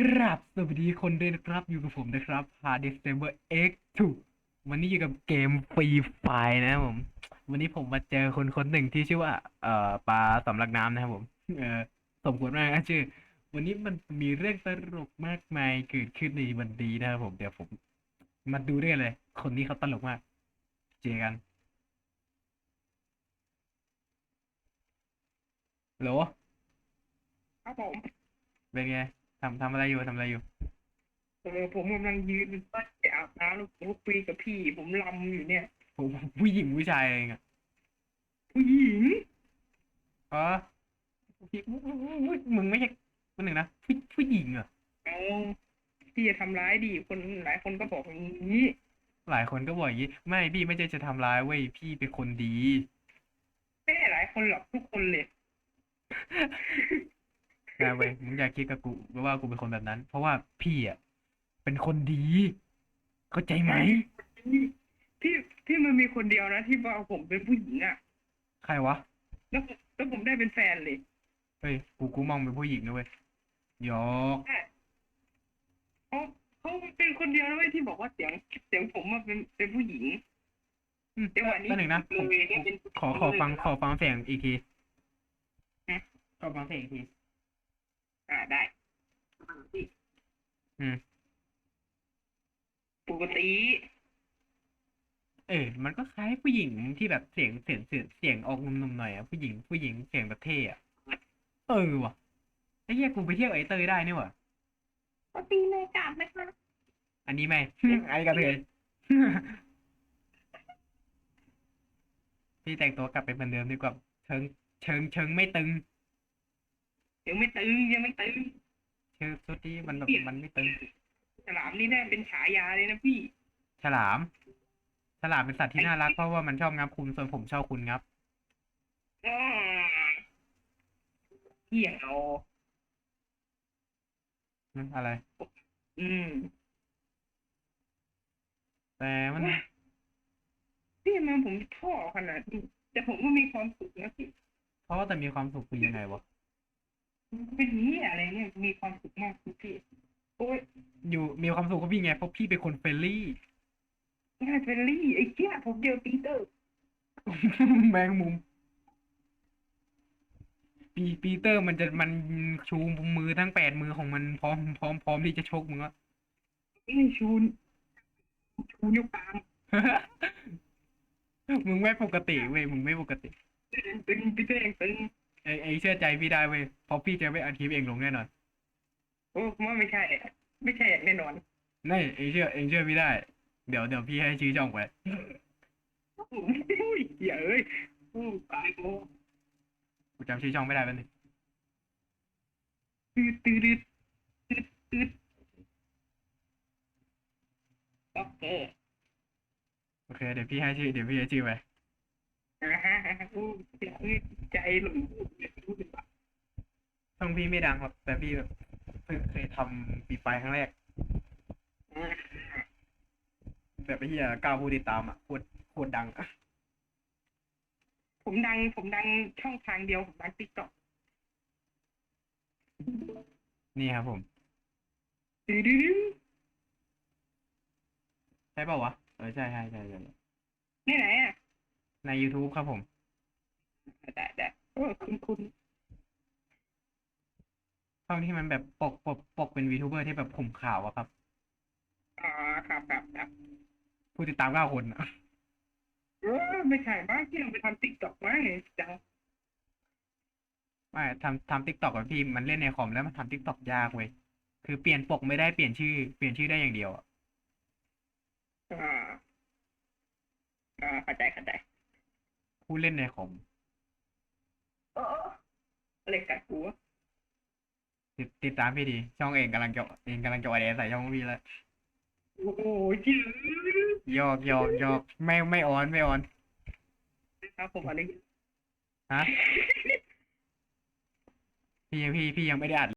กราบสวัสดีคนด้วยนะครับ อยู่กับผมนะครับ Hard d i s t e m b e r X2 วันนี้อยู่กับเกมฟรีไฟนะครับผม วันนี้ผมมาเจอคนคนหนึ่งที่ชื่อว่า เอ่อปลาสำลักน้ำนะครับผม เอ่อสมควรมากนะชื่อ วันนี้มันมีเรื่องตลกมากมายเกิดขึ้นในวันนี้นะครับผม เดี๋ยวผม มาดูด้วยเลย คนนี้เขาตลกมาก เจอกันโหลครับผมเป็นไง ทำทำอะไรอยู่ทำอะไรอยู่เออผมกำลังยืนต้นจะอาบน้ำแล้วผมก็คุยกับพี่ ผมลำอยู่เนี่ย ผมผู้หญิงผู้ชายเองอะผู้หญิงอ๋อพี่มึงไม่ใช่คนหนึ่งนะผู้ผู้หญิงเหรอเอาพี่จะทำร้ายดิคนหลายคนก็บอกอย่างนี้ หลายคนก็บอกอย่างนี้ ไม่พี่ไม่ใช่จะทำร้ายเว้ยพี่เป็นคนดี ไม่หลายคนหรอกทุกคนเลย นะเว้ยมึงอยากคิดกับกูว่ากูเป็นคนแบบนั้น เพราะว่าพี่อะเป็นคนดี เข้าใจไหมพี่พี่มันมีคนเดียวนะที่ว่าผมเป็นผู้หญิงอะ ใครวะ แล้วแล้วผมได้เป็นแฟนเลยเฮ้ยกูกูมองเป็นผู้หญิงนะเว้ยหยอกเขาเขาเป็นคนเดียวนะเว้ยที่บอกว่าเสียงเสียงผมมันเป็นเป็นผู้หญิงอืมจังหวะนี้แป๊บหนึ่งนะผมเลยเนี่ยเป็นขอขอฟังขอฟังเสียงอีกทีฮะขอฟังเสียงอีกที อ่าได้อืมปกติ เออ มันก็คล้ายผู้หญิงที่แบบเสียงเสียงเสียงเสียงออกนุ่มๆหน่อยอะผู้หญิงผู้หญิงเสียงแบบเท่อะเออว่ะไอ้เหี้ยกูไปเที่ยวไอ้เตยได้นี่ว่ะปกติเลยกลับไหมคะอันนี้ไหมไอ้กระเทยพี่แต่งตัวกลับไปเหมือนเดิมดีกว่าเชิงเชิงเชิงไม่ตึง ยังไม่ตึงยังไม่ตึงเชิงสุดที่มันแบบมันไม่ตึง ฉลามนี่ได้เป็นฉายาเลยนะพี่ ฉลาม ฉลามเป็นสัตว์ที่น่ารักเพราะว่ามันชอบงับคุณส่วนผมชอบคุณงับอ้าเหี้ยเอาอืมอะไร อืม แต่มันพี่มาผมท่อขนาดนี้แต่ผมก็มีความสุขนะพี่เพราะว่าแต่มีความสุขคือยังไงวะ เป็นเหี้ยอะไรเนี่ยมีความสุขมากพี่โอ้ยอยู่มีความสุขกับพี่ไงเพราะพี่เป็นคนเฟรนลี่ง่ายเฟรนลี่ไอ้เหี้ยผมเจอปีเตอร์ แมงมุม ปีปีเตอร์มันจะมันชูมือทั้งแปดมือของมันพร้อมพร้อมพร้อมที่จะชกมึงอะไม่ชูนชูนิ้วกลางมึงไม่ปกติเว้ยมึงไม่ปกติตึงปีเตอร์เองตึง ไอไอเชื่อใจพี่ได้เว้ยเพราะพี่จะไม่เอาคลิปเองลงแน่นอนโอ้ผมว่าไม่ใช่อะไม่ใช่อย่างแน่นอนนี่เองเชื่อเองเชื่อพี่ได้ เดี๋ยวเดี๋ยวพี่ให้ชื่อช่องไว้อุ้ยเหี้ยเอ้ยอู้ตายโมกูจำชื่อช่องไม่ได้แล้วนี่ตืดตืดตืดตืดโอเคโอเค เดี๋ยวพี่ให้ชื่อเดี๋ยวพี่ให้ชื่อไว้อ่าฮะอู้เสียเอ้ยใจหล่นรู้สึกว่าช่อง พี่ไม่ดังหรอกแต่พี่แบบเพิ่งเคยทำปีไฟครั้งแรกอ่าแบบไอ้เหี้ยก้าวผู้ติดตามอะโคตรโคตรดังอะผมดัง ผมดังช่องทางเดียว ผมดังติ๊กต็อกนี่ครับผมดื้อดื้อใช่เปล่าวะเออใช่ใช่ใช่ใช่นี่ไหนอะใน YouTube ครับผม ได้ได้โอ้คุณคุณ ช่องที่มันแบบปกปกปกเป็นวีทูเบอร์ที่แบบผมขาวอะครับอ่าครับครับครับผู้ติดตามเก้าคนอะเออไม่ใช่บ้างที่เราไปทำติ๊กต็อกมาไงจังไม่ทำทำทิกตอกกับพี่มันเล่นในคอมแล้วมันทำทิกตอกยากเว้ยคือเปลี่ยนปกไม่ได้เปลี่ยนชื่อ เปลี่ยนชื่อได้อย่างเดียวอะอ่าอ่าเข้าใจเข้าใจผู้เล่นในคอมเอออะไรกัดหัว ติดติดตามพี่ดี ช่องเองกำลังจะเองกำลังจะออเดใส่ช่องพี่แล้วโอ้โหชื่อยอกยอกยอกไม่ไม่ออนไม่ออนครับผมอะไรฮะพี่ยังพี่พี่ยังไม่ได้อัด